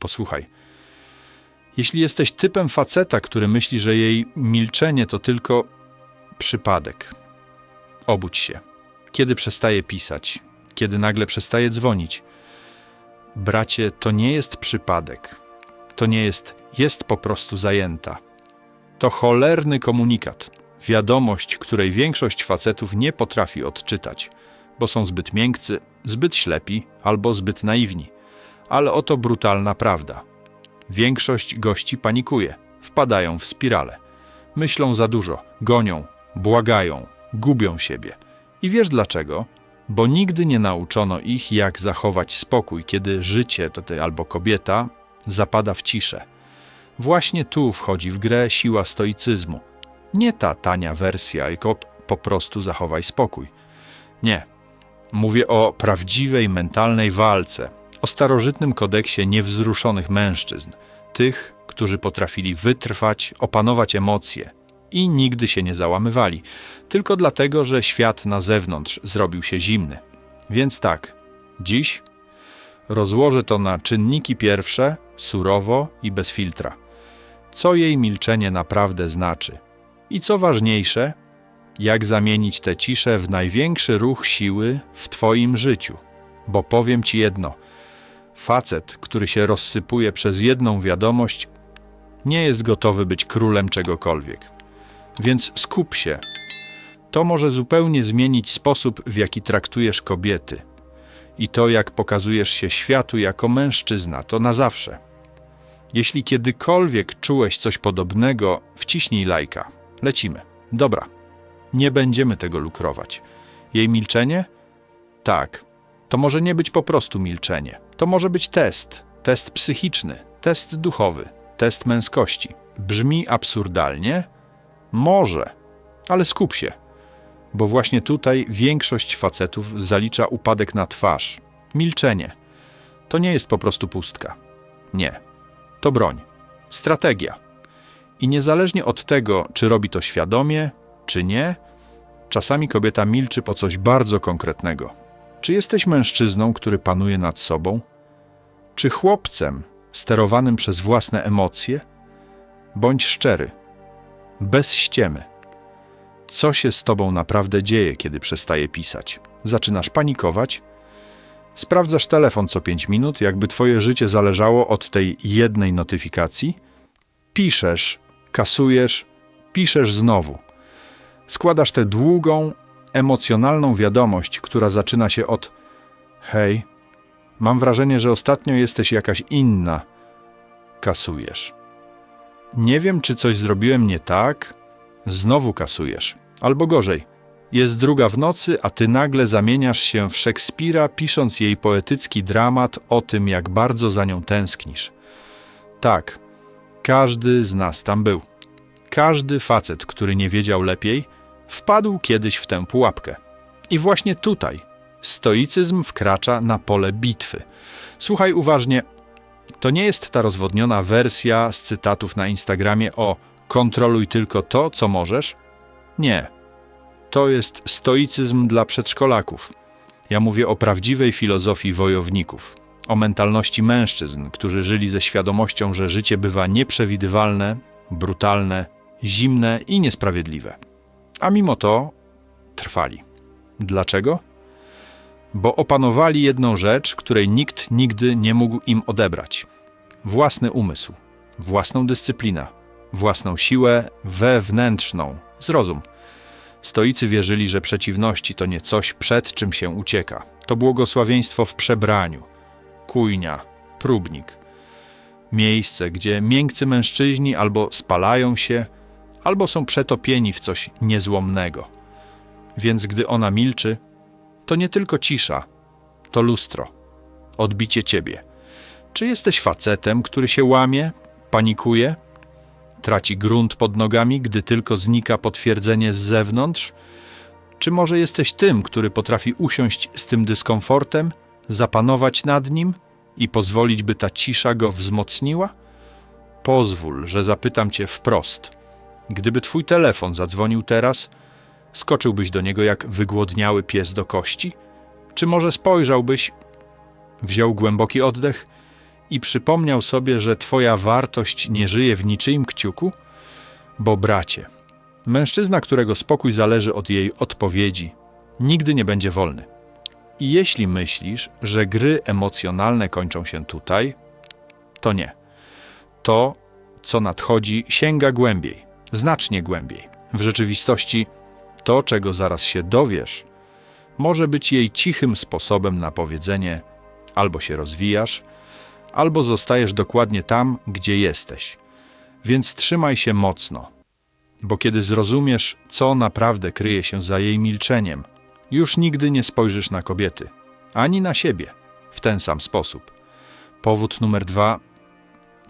Posłuchaj. Jeśli jesteś typem faceta, który myśli, że jej milczenie to tylko przypadek, obudź się. Kiedy przestaje pisać, kiedy nagle przestaje dzwonić. Bracie, to nie jest przypadek. To nie jest, jest po prostu zajęta. To cholerny komunikat, wiadomość, której większość facetów nie potrafi odczytać, bo są zbyt miękcy, zbyt ślepi albo zbyt naiwni. Ale oto brutalna prawda. Większość gości panikuje, wpadają w spirale. Myślą za dużo, gonią, błagają, gubią siebie. I wiesz dlaczego? Bo nigdy nie nauczono ich, jak zachować spokój, kiedy życie, to ty albo kobieta, zapada w ciszę. Właśnie tu wchodzi w grę siła stoicyzmu. Nie ta tania wersja, tylko po prostu zachowaj spokój. Nie. Mówię o prawdziwej mentalnej walce, o starożytnym kodeksie niewzruszonych mężczyzn, tych, którzy potrafili wytrwać, opanować emocje i nigdy się nie załamywali, tylko dlatego, że świat na zewnątrz zrobił się zimny. Więc tak, dziś rozłożę to na czynniki pierwsze, surowo i bez filtra. Co jej milczenie naprawdę znaczy? I co ważniejsze, jak zamienić tę ciszę w największy ruch siły w Twoim życiu. Bo powiem Ci jedno: facet, który się rozsypuje przez jedną wiadomość, nie jest gotowy być królem czegokolwiek. Więc skup się. To może zupełnie zmienić sposób, w jaki traktujesz kobiety. I to, jak pokazujesz się światu jako mężczyzna, to na zawsze. Jeśli kiedykolwiek czułeś coś podobnego, wciśnij lajka. Lecimy. Dobra. Nie będziemy tego lukrować. Jej milczenie? Tak. To może nie być po prostu milczenie. To może być test. Test psychiczny, test duchowy, test męskości. Brzmi absurdalnie? Może, ale skup się, bo właśnie tutaj większość facetów zalicza upadek na twarz. Milczenie. To nie jest po prostu pustka. Nie. To broń. Strategia. I niezależnie od tego, czy robi to świadomie, czy nie, czasami kobieta milczy po coś bardzo konkretnego. Czy jesteś mężczyzną, który panuje nad sobą? Czy chłopcem sterowanym przez własne emocje? Bądź szczery, bez ściemy. Co się z tobą naprawdę dzieje, kiedy przestaje pisać? Zaczynasz panikować? Sprawdzasz telefon co 5 minut, jakby twoje życie zależało od tej jednej notyfikacji? Piszesz, kasujesz, piszesz znowu. Składasz tę długą, emocjonalną wiadomość, która zaczyna się od Hej, mam wrażenie, że ostatnio jesteś jakaś inna. Kasujesz. Nie wiem, czy coś zrobiłem nie tak. Znowu kasujesz. Albo gorzej. Jest druga w nocy, a ty nagle zamieniasz się w Szekspira, pisząc jej poetycki dramat o tym, jak bardzo za nią tęsknisz. Tak, każdy z nas tam był. Każdy facet, który nie wiedział lepiej, wpadł kiedyś w tę pułapkę. I właśnie tutaj stoicyzm wkracza na pole bitwy. Słuchaj uważnie, to nie jest ta rozwodniona wersja z cytatów na Instagramie o kontroluj tylko to, co możesz. Nie. To jest stoicyzm dla przedszkolaków. Ja mówię o prawdziwej filozofii wojowników, o mentalności mężczyzn, którzy żyli ze świadomością, że życie bywa nieprzewidywalne, brutalne, zimne i niesprawiedliwe. A mimo to trwali. Dlaczego? Bo opanowali jedną rzecz, której nikt nigdy nie mógł im odebrać: własny umysł, własną dyscyplinę, własną siłę wewnętrzną, zrozum. Stoicy wierzyli, że przeciwności to nie coś, przed czym się ucieka. To błogosławieństwo w przebraniu, kujnia, próbnik. Miejsce, gdzie miękcy mężczyźni albo spalają się, albo są przetopieni w coś niezłomnego. Więc gdy ona milczy, to nie tylko cisza, to lustro, odbicie ciebie. Czy jesteś facetem, który się łamie, panikuje, traci grunt pod nogami, gdy tylko znika potwierdzenie z zewnątrz? Czy może jesteś tym, który potrafi usiąść z tym dyskomfortem, zapanować nad nim i pozwolić, by ta cisza go wzmocniła? Pozwól, że zapytam cię wprost. Gdyby twój telefon zadzwonił teraz, skoczyłbyś do niego jak wygłodniały pies do kości? Czy może spojrzałbyś, wziął głęboki oddech i przypomniał sobie, że twoja wartość nie żyje w niczyim kciuku? Bo bracie, mężczyzna, którego spokój zależy od jej odpowiedzi, nigdy nie będzie wolny. I jeśli myślisz, że gry emocjonalne kończą się tutaj, to nie. To, co nadchodzi, sięga głębiej, znacznie głębiej. W rzeczywistości, to, czego zaraz się dowiesz, może być jej cichym sposobem na powiedzenie: albo się rozwijasz, albo zostajesz dokładnie tam, gdzie jesteś. Więc trzymaj się mocno, bo kiedy zrozumiesz, co naprawdę kryje się za jej milczeniem, już nigdy nie spojrzysz na kobiety, ani na siebie w ten sam sposób. Powód numer dwa.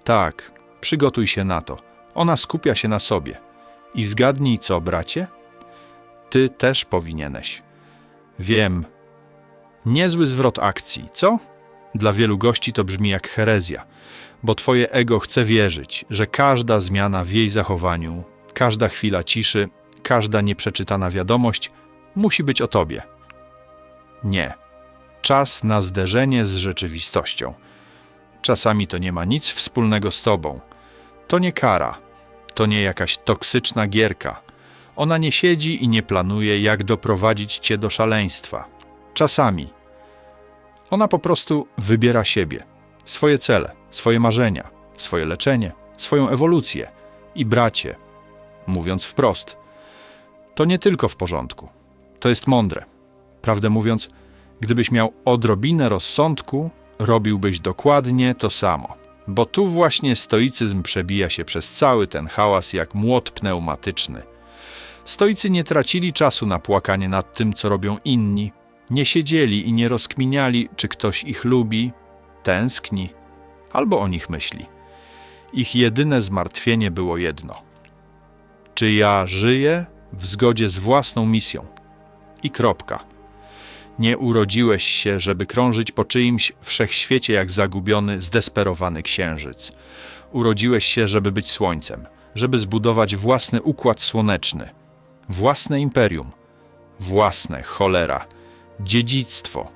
Tak, przygotuj się na to. Ona skupia się na sobie. I zgadnij co, bracie? Ty też powinieneś. Wiem. Niezły zwrot akcji, co? Dla wielu gości to brzmi jak herezja, bo twoje ego chce wierzyć, że każda zmiana w jej zachowaniu, każda chwila ciszy, każda nieprzeczytana wiadomość musi być o tobie. Nie. Czas na zderzenie z rzeczywistością. Czasami to nie ma nic wspólnego z tobą. To nie kara, to nie jakaś toksyczna gierka. Ona nie siedzi i nie planuje, jak doprowadzić cię do szaleństwa. Czasami ona po prostu wybiera siebie, swoje cele, swoje marzenia, swoje leczenie, swoją ewolucję. I bracie, mówiąc wprost, to nie tylko w porządku. To jest mądre. Prawdę mówiąc, gdybyś miał odrobinę rozsądku, robiłbyś dokładnie to samo. Bo tu właśnie stoicyzm przebija się przez cały ten hałas jak młot pneumatyczny. Stoicy nie tracili czasu na płakanie nad tym, co robią inni, nie siedzieli i nie rozkminiali, czy ktoś ich lubi, tęskni albo o nich myśli. Ich jedyne zmartwienie było jedno: czy ja żyję w zgodzie z własną misją? I kropka. Nie urodziłeś się, żeby krążyć po czyimś wszechświecie jak zagubiony, zdesperowany księżyc. Urodziłeś się, żeby być słońcem, żeby zbudować własny układ słoneczny, własne imperium, własne cholera dziedzictwo.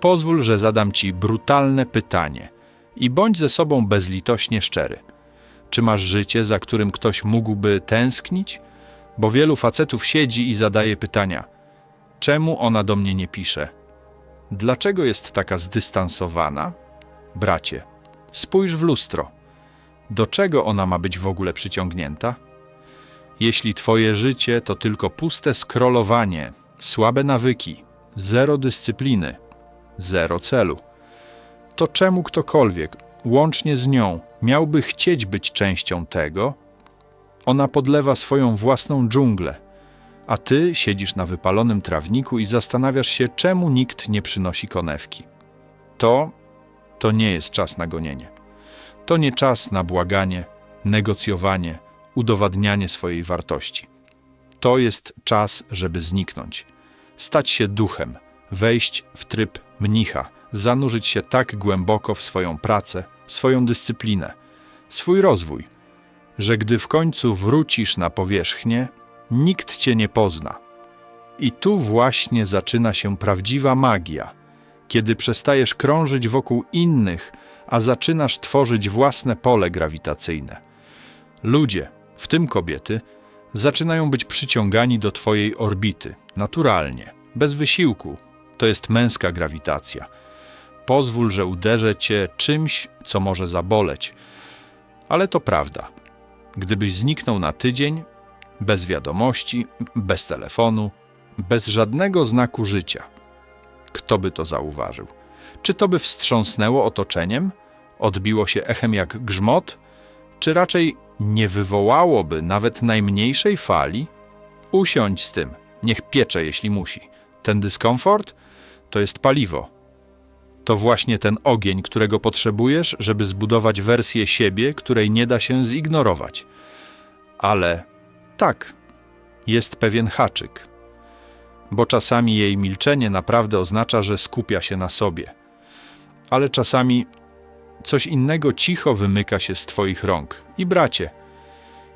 Pozwól, że zadam ci brutalne pytanie i bądź ze sobą bezlitośnie szczery. Czy masz życie, za którym ktoś mógłby tęsknić? Bo wielu facetów siedzi i zadaje pytania: czemu ona do mnie nie pisze? Dlaczego jest taka zdystansowana? Bracie, spójrz w lustro. Do czego ona ma być w ogóle przyciągnięta? Jeśli twoje życie to tylko puste skrolowanie, słabe nawyki, zero dyscypliny, zero celu. To czemu ktokolwiek, łącznie z nią, miałby chcieć być częścią tego? Ona podlewa swoją własną dżunglę, a ty siedzisz na wypalonym trawniku i zastanawiasz się, czemu nikt nie przynosi konewki. To, to nie jest czas na gonienie. To nie czas na błaganie, negocjowanie, udowadnianie swojej wartości. To jest czas, żeby zniknąć stać się duchem, wejść w tryb mnicha, zanurzyć się tak głęboko w swoją pracę, swoją dyscyplinę, swój rozwój, że gdy w końcu wrócisz na powierzchnię, nikt cię nie pozna. I tu właśnie zaczyna się prawdziwa magia, kiedy przestajesz krążyć wokół innych, a zaczynasz tworzyć własne pole grawitacyjne. Ludzie, w tym kobiety, zaczynają być przyciągani do Twojej orbity, naturalnie, bez wysiłku. To jest męska grawitacja. Pozwól, że uderzę Cię czymś, co może zaboleć. Ale to prawda. Gdybyś zniknął na tydzień, bez wiadomości, bez telefonu, bez żadnego znaku życia, kto by to zauważył? Czy to by wstrząsnęło otoczeniem? Odbiło się echem jak grzmot? Czy raczej nie wywołałoby nawet najmniejszej fali? Usiądź z tym, niech piecze, jeśli musi. Ten dyskomfort to jest paliwo. To właśnie ten ogień, którego potrzebujesz, żeby zbudować wersję siebie, której nie da się zignorować. Ale tak, jest pewien haczyk. Bo czasami jej milczenie naprawdę oznacza, że skupia się na sobie. Ale czasami coś innego cicho wymyka się z Twoich rąk. I bracie,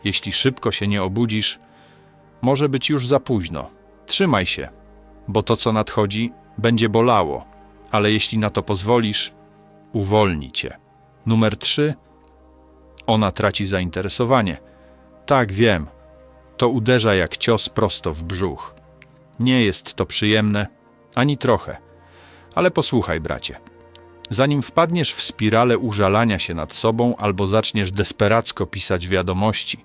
jeśli szybko się nie obudzisz, może być już za późno. Trzymaj się, bo to, co nadchodzi, będzie bolało, ale jeśli na to pozwolisz, uwolni cię. Numer trzy. Ona traci zainteresowanie. Tak, wiem. To uderza jak cios prosto w brzuch. Nie jest to przyjemne, ani trochę. Ale posłuchaj, bracie. Zanim wpadniesz w spiralę użalania się nad sobą albo zaczniesz desperacko pisać wiadomości,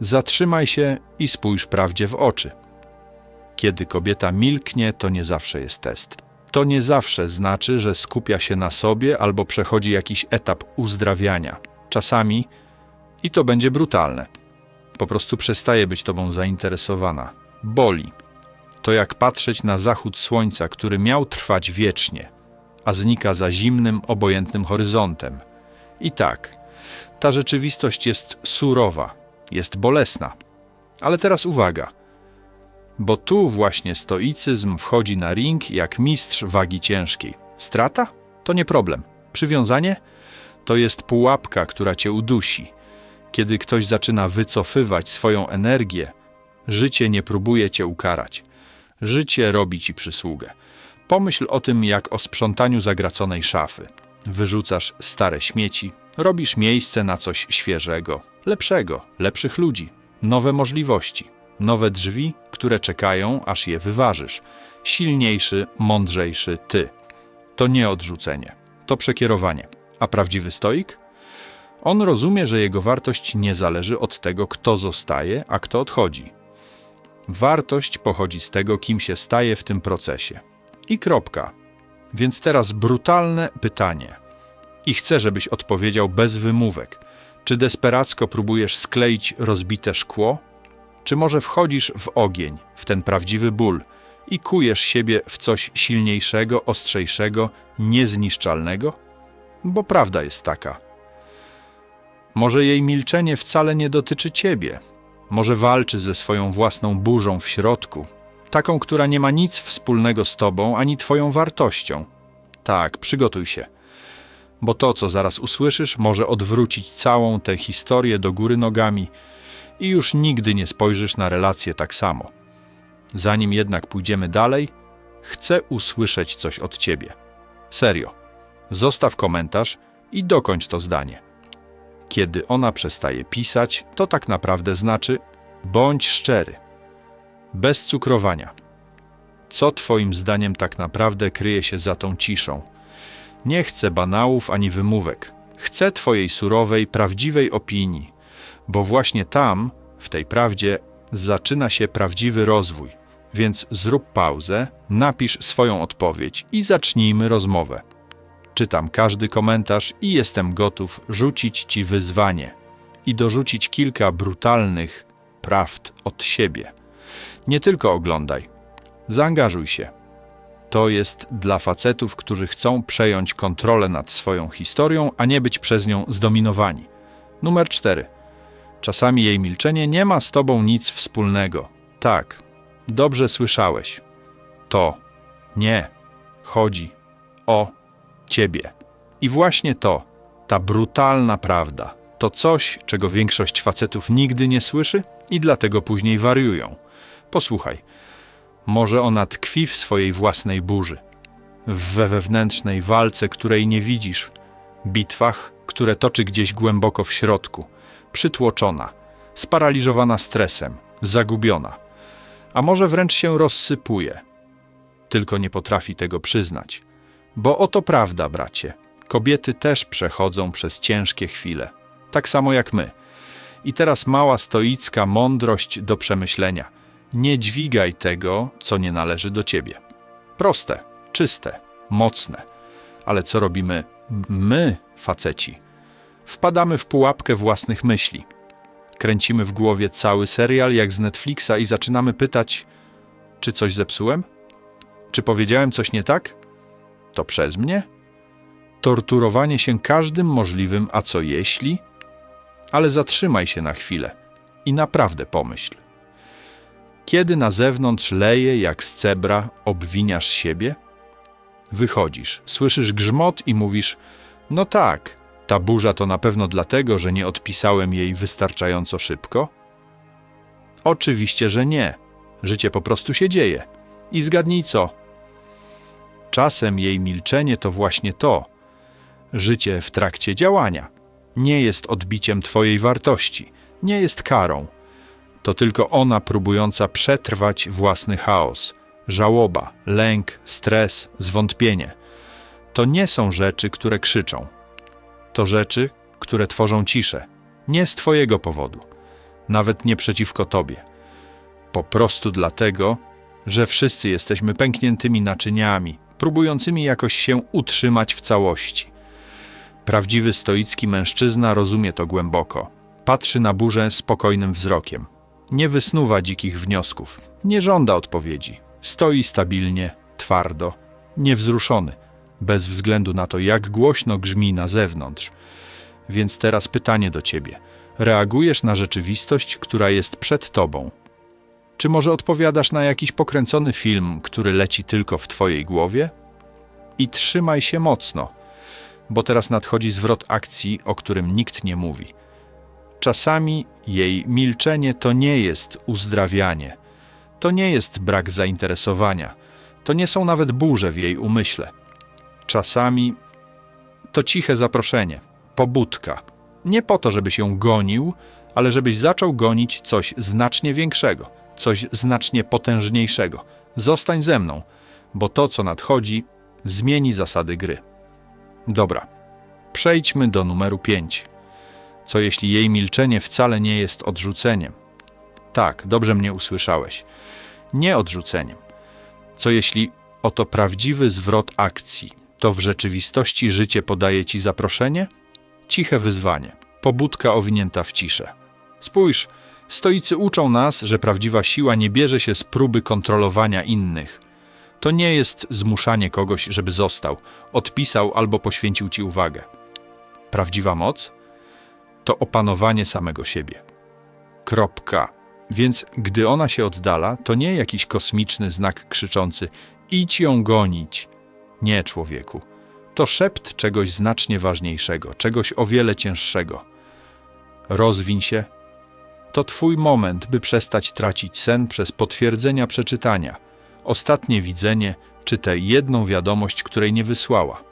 zatrzymaj się i spójrz prawdzie w oczy. Kiedy kobieta milknie, to nie zawsze jest test. To nie zawsze znaczy, że skupia się na sobie albo przechodzi jakiś etap uzdrawiania. Czasami, i to będzie brutalne, po prostu przestaje być tobą zainteresowana. Boli. To jak patrzeć na zachód słońca, który miał trwać wiecznie, a znika za zimnym, obojętnym horyzontem. I tak, ta rzeczywistość jest surowa, jest bolesna. Ale teraz uwaga, bo tu właśnie stoicyzm wchodzi na ring jak mistrz wagi ciężkiej. Strata? To nie problem. Przywiązanie? To jest pułapka, która cię udusi. Kiedy ktoś zaczyna wycofywać swoją energię, życie nie próbuje cię ukarać. Życie robi ci przysługę. Pomyśl o tym jak o sprzątaniu zagraconej szafy. Wyrzucasz stare śmieci, robisz miejsce na coś świeżego, lepszego, lepszych ludzi, nowe możliwości, nowe drzwi, które czekają, aż je wyważysz. Silniejszy, mądrzejszy ty. To nie odrzucenie, to przekierowanie. A prawdziwy stoik? On rozumie, że jego wartość nie zależy od tego, kto zostaje, a kto odchodzi. Wartość pochodzi z tego, kim się staje w tym procesie. I kropka. Więc teraz brutalne pytanie. I chcę, żebyś odpowiedział bez wymówek. Czy desperacko próbujesz skleić rozbite szkło? Czy może wchodzisz w ogień, w ten prawdziwy ból i kujesz siebie w coś silniejszego, ostrzejszego, niezniszczalnego? Bo prawda jest taka. Może jej milczenie wcale nie dotyczy ciebie. Może walczy ze swoją własną burzą w środku, taką, która nie ma nic wspólnego z tobą ani twoją wartością. Tak, przygotuj się, bo to, co zaraz usłyszysz, może odwrócić całą tę historię do góry nogami i już nigdy nie spojrzysz na relacje tak samo. Zanim jednak pójdziemy dalej, chcę usłyszeć coś od ciebie. Serio. Zostaw komentarz i dokończ to zdanie. Kiedy ona przestaje pisać, to tak naprawdę znaczy bądź szczery. Bez cukrowania. Co Twoim zdaniem tak naprawdę kryje się za tą ciszą? Nie chcę banałów ani wymówek. Chcę Twojej surowej, prawdziwej opinii, bo właśnie tam, w tej prawdzie, zaczyna się prawdziwy rozwój. Więc zrób pauzę, napisz swoją odpowiedź i zacznijmy rozmowę. Czytam każdy komentarz i jestem gotów rzucić Ci wyzwanie i dorzucić kilka brutalnych prawd od siebie. Nie tylko oglądaj, zaangażuj się. To jest dla facetów, którzy chcą przejąć kontrolę nad swoją historią, a nie być przez nią zdominowani. Numer 4. Czasami jej milczenie nie ma z tobą nic wspólnego. Tak, dobrze słyszałeś. To nie chodzi o ciebie. I właśnie to, ta brutalna prawda, to coś, czego większość facetów nigdy nie słyszy i dlatego później wariują. Posłuchaj, może ona tkwi w swojej własnej burzy, w wewnętrznej walce, której nie widzisz, bitwach, które toczy gdzieś głęboko w środku, przytłoczona, sparaliżowana stresem, zagubiona, a może wręcz się rozsypuje, tylko nie potrafi tego przyznać. Bo oto prawda, bracie. Kobiety też przechodzą przez ciężkie chwile, tak samo jak my. I teraz mała stoicka mądrość do przemyślenia. Nie dźwigaj tego, co nie należy do ciebie. Proste, czyste, mocne. Ale co robimy my, faceci? Wpadamy w pułapkę własnych myśli. Kręcimy w głowie cały serial jak z Netflixa i zaczynamy pytać: czy coś zepsułem? Czy powiedziałem coś nie tak? To przez mnie? Torturowanie się każdym możliwym, a co jeśli? Ale zatrzymaj się na chwilę i naprawdę pomyśl. Kiedy na zewnątrz leje jak z cebra, obwiniasz siebie? Wychodzisz, słyszysz grzmot i mówisz: No tak, ta burza to na pewno dlatego, że nie odpisałem jej wystarczająco szybko? Oczywiście, że nie. Życie po prostu się dzieje. I zgadnij co? Czasem jej milczenie to właśnie to. życie w trakcie działania. Nie jest odbiciem Twojej wartości, nie jest karą. To tylko ona próbująca przetrwać własny chaos, żałoba, lęk, stres, zwątpienie. To nie są rzeczy, które krzyczą. To rzeczy, które tworzą ciszę. Nie z Twojego powodu, nawet nie przeciwko Tobie. Po prostu dlatego, że wszyscy jesteśmy pękniętymi naczyniami, próbującymi jakoś się utrzymać w całości. Prawdziwy stoicki mężczyzna rozumie to głęboko. Patrzy na burzę spokojnym wzrokiem. Nie wysnuwa dzikich wniosków, nie żąda odpowiedzi. Stoi stabilnie, twardo, niewzruszony, bez względu na to, jak głośno grzmi na zewnątrz. Więc teraz pytanie do ciebie. Reagujesz na rzeczywistość, która jest przed tobą. Czy może odpowiadasz na jakiś pokręcony film, który leci tylko w twojej głowie? I trzymaj się mocno, bo teraz nadchodzi zwrot akcji, o którym nikt nie mówi. Czasami jej milczenie to nie jest uzdrawianie, to nie jest brak zainteresowania, to nie są nawet burze w jej umyśle. Czasami to ciche zaproszenie, pobudka. Nie po to, żebyś ją gonił, ale żebyś zaczął gonić coś znacznie większego, coś znacznie potężniejszego. Zostań ze mną, bo to, co nadchodzi, zmieni zasady gry. Dobra, przejdźmy do numeru 5. Co jeśli jej milczenie wcale nie jest odrzuceniem? Tak, dobrze mnie usłyszałeś. Nie odrzuceniem. Co jeśli oto prawdziwy zwrot akcji, to w rzeczywistości życie podaje ci zaproszenie? Ciche wyzwanie, pobudka owinięta w ciszę. Spójrz, stoicy uczą nas, że prawdziwa siła nie bierze się z próby kontrolowania innych. To nie jest zmuszanie kogoś, żeby został, odpisał albo poświęcił ci uwagę. Prawdziwa moc to opanowanie samego siebie. Kropka. Więc gdy ona się oddala, to nie jakiś kosmiczny znak krzyczący: idź ją gonić. Nie, człowieku. To szept czegoś znacznie ważniejszego, czegoś o wiele cięższego. Rozwiń się. To twój moment, by przestać tracić sen przez potwierdzenia przeczytania, ostatnie widzenie czy tę jedną wiadomość, której nie wysłała.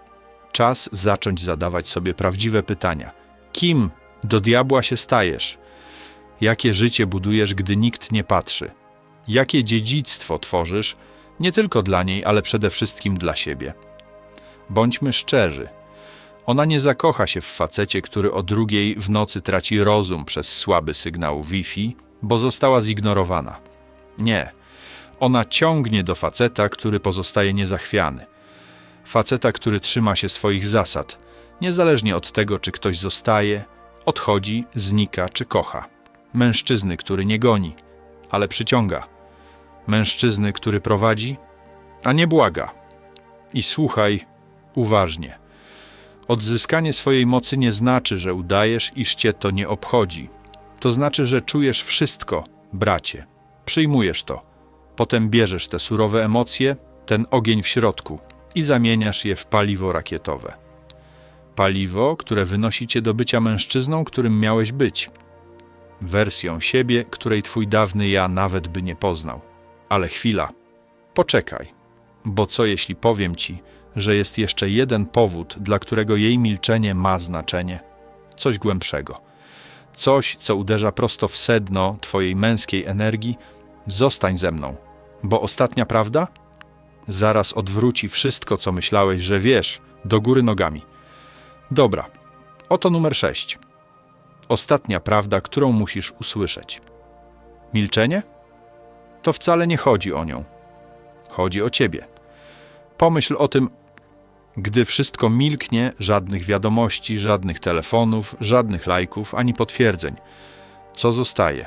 Czas zacząć zadawać sobie prawdziwe pytania. Kim do diabła się stajesz? Jakie życie budujesz, gdy nikt nie patrzy? Jakie dziedzictwo tworzysz, nie tylko dla niej, ale przede wszystkim dla siebie? Bądźmy szczerzy. Ona nie zakocha się w facecie, który o drugiej w nocy traci rozum przez słaby sygnał Wi-Fi, bo została zignorowana. Nie. Ona ciągnie do faceta, który pozostaje niezachwiany. Faceta, który trzyma się swoich zasad, niezależnie od tego, czy ktoś zostaje, odchodzi, znika czy kocha. Mężczyzny, który nie goni, ale przyciąga. Mężczyzny, który prowadzi, a nie błaga. I słuchaj uważnie. Odzyskanie swojej mocy nie znaczy, że udajesz, iż cię to nie obchodzi. To znaczy, że czujesz wszystko, bracie. Przyjmujesz to. Potem bierzesz te surowe emocje, ten ogień w środku i zamieniasz je w paliwo rakietowe. Paliwo, które wynosi cię do bycia mężczyzną, którym miałeś być. Wersją siebie, której twój dawny ja nawet by nie poznał. Ale chwila. Poczekaj. Bo co jeśli powiem ci, że jest jeszcze jeden powód, dla którego jej milczenie ma znaczenie? Coś głębszego. Coś, co uderza prosto w sedno twojej męskiej energii. Zostań ze mną, bo ostatnia prawda zaraz odwróci wszystko, co myślałeś, że wiesz, do góry nogami. Dobra, oto numer 6. Ostatnia prawda, którą musisz usłyszeć. Milczenie? To wcale nie chodzi o nią. Chodzi o ciebie. Pomyśl o tym, gdy wszystko milknie, żadnych wiadomości, żadnych telefonów, żadnych lajków ani potwierdzeń. Co zostaje?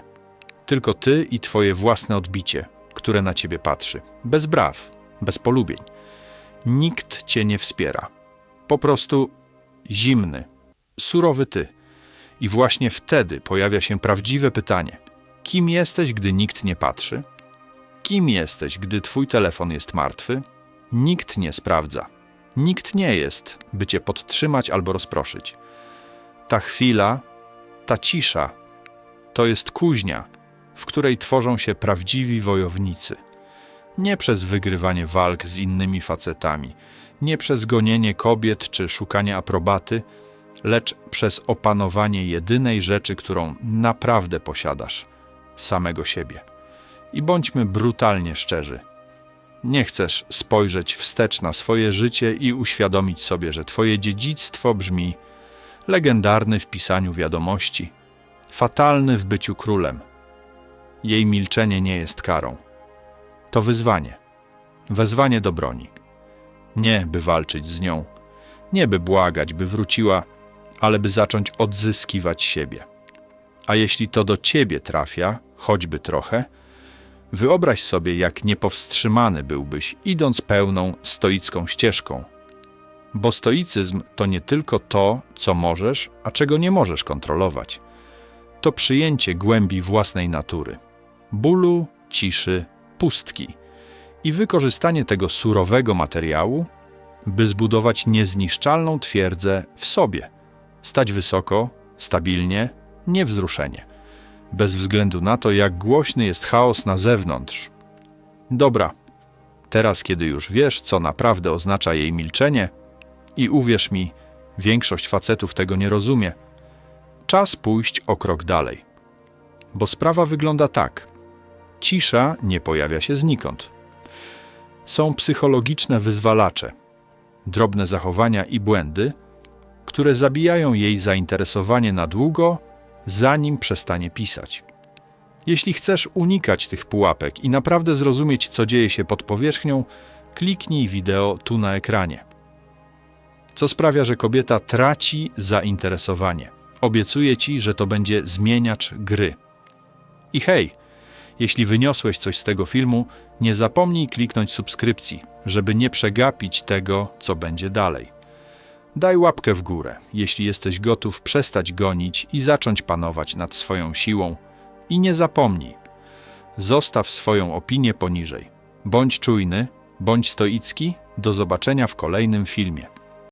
Tylko ty i twoje własne odbicie, które na ciebie patrzy. Bez braw, bez polubień. Nikt cię nie wspiera. Po prostu zimny, surowy ty. I właśnie wtedy pojawia się prawdziwe pytanie: kim jesteś, gdy nikt nie patrzy? Kim jesteś, gdy twój telefon jest martwy? Nikt nie sprawdza. Nikt nie jest, by cię podtrzymać albo rozproszyć. Ta chwila, ta cisza, to jest kuźnia, w której tworzą się prawdziwi wojownicy. Nie przez wygrywanie walk z innymi facetami, nie przez gonienie kobiet czy szukanie aprobaty, lecz przez opanowanie jedynej rzeczy, którą naprawdę posiadasz samego siebie. I bądźmy brutalnie szczerzy. Nie chcesz spojrzeć wstecz na swoje życie i uświadomić sobie, że Twoje dziedzictwo brzmi legendarny w pisaniu wiadomości, fatalny w byciu królem. Jej milczenie nie jest karą. To wyzwanie, wezwanie do broni. Nie, by walczyć z nią, nie by błagać, by wróciła, ale by zacząć odzyskiwać siebie. A jeśli to do ciebie trafia, choćby trochę, wyobraź sobie, jak niepowstrzymany byłbyś, idąc pełną stoicką ścieżką. Bo stoicyzm to nie tylko to, co możesz, a czego nie możesz kontrolować. To przyjęcie głębi własnej natury, bólu, ciszy, pustki i wykorzystanie tego surowego materiału, by zbudować niezniszczalną twierdzę w sobie, stać wysoko, stabilnie, niewzruszenie, bez względu na to, jak głośny jest chaos na zewnątrz. Dobra, teraz, kiedy już wiesz, co naprawdę oznacza jej milczenie, i uwierz mi, większość facetów tego nie rozumie, czas pójść o krok dalej. Bo sprawa wygląda tak. Cisza nie pojawia się znikąd. Są psychologiczne wyzwalacze, drobne zachowania i błędy, które zabijają jej zainteresowanie na długo, zanim przestanie pisać. Jeśli chcesz unikać tych pułapek i naprawdę zrozumieć, co dzieje się pod powierzchnią, kliknij wideo tu na ekranie. Co sprawia, że kobieta traci zainteresowanie. Obiecuję ci, że to będzie zmieniacz gry. I hej, jeśli wyniosłeś coś z tego filmu, nie zapomnij kliknąć subskrypcji, żeby nie przegapić tego, co będzie dalej. Daj łapkę w górę, jeśli jesteś gotów przestać gonić i zacząć panować nad swoją siłą. I nie zapomnij, zostaw swoją opinię poniżej. Bądź czujny, bądź stoicki. Do zobaczenia w kolejnym filmie.